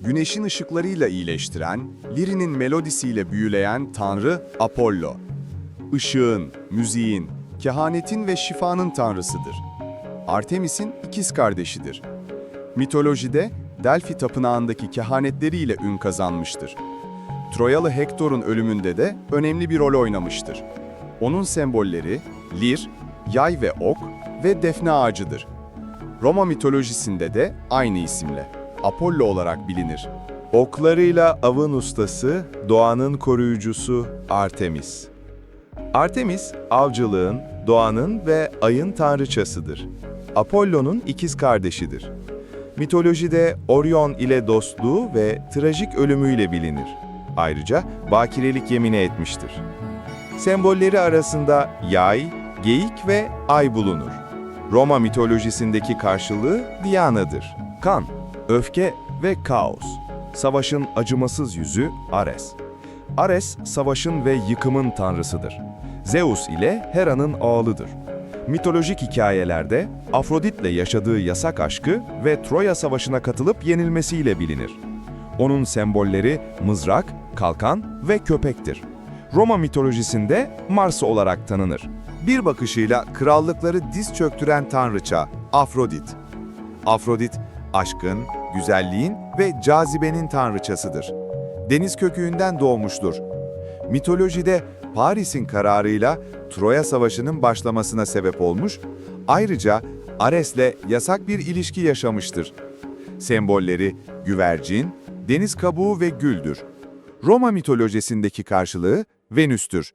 güneşin ışıklarıyla iyileştiren, lirinin melodisiyle büyüleyen tanrı Apollo. Işığın, müziğin, kehanetin ve şifanın tanrısıdır. Artemis'in ikiz kardeşidir. Mitolojide Delphi tapınağındaki kehanetleriyle ün kazanmıştır. Troyalı Hektor'un ölümünde de önemli bir rol oynamıştır. Onun sembolleri lir, yay ve ok ve defne ağacıdır. Roma mitolojisinde de aynı isimle Apollo olarak bilinir. Oklarıyla avın ustası, doğanın koruyucusu Artemis. Artemis, avcılığın, doğanın ve ayın tanrıçasıdır. Apollo'nun ikiz kardeşidir. Mitolojide Orion ile dostluğu ve trajik ölümüyle bilinir. Ayrıca bakirelik yemini etmiştir. Sembolleri arasında yay, geyik ve ay bulunur. Roma mitolojisindeki karşılığı Diana'dır. Kan, öfke ve kaos. Savaşın acımasız yüzü Ares. Ares, savaşın ve yıkımın tanrısıdır. Zeus ile Hera'nın oğludur. Mitolojik hikayelerde Afrodit'le yaşadığı yasak aşkı ve Troya Savaşı'na katılıp yenilmesiyle bilinir. Onun sembolleri mızrak, kalkan ve köpektir. Roma mitolojisinde Mars olarak tanınır. Bir bakışıyla krallıkları diz çöktüren tanrıça Afrodit. Afrodit, aşkın, güzelliğin ve cazibenin tanrıçasıdır. Deniz köküğünden doğmuştur. Mitolojide Paris'in kararıyla Troya Savaşı'nın başlamasına sebep olmuş, ayrıca Ares'le yasak bir ilişki yaşamıştır. Sembolleri güvercin, deniz kabuğu ve güldür. Roma mitolojisindeki karşılığı Venüs'tür.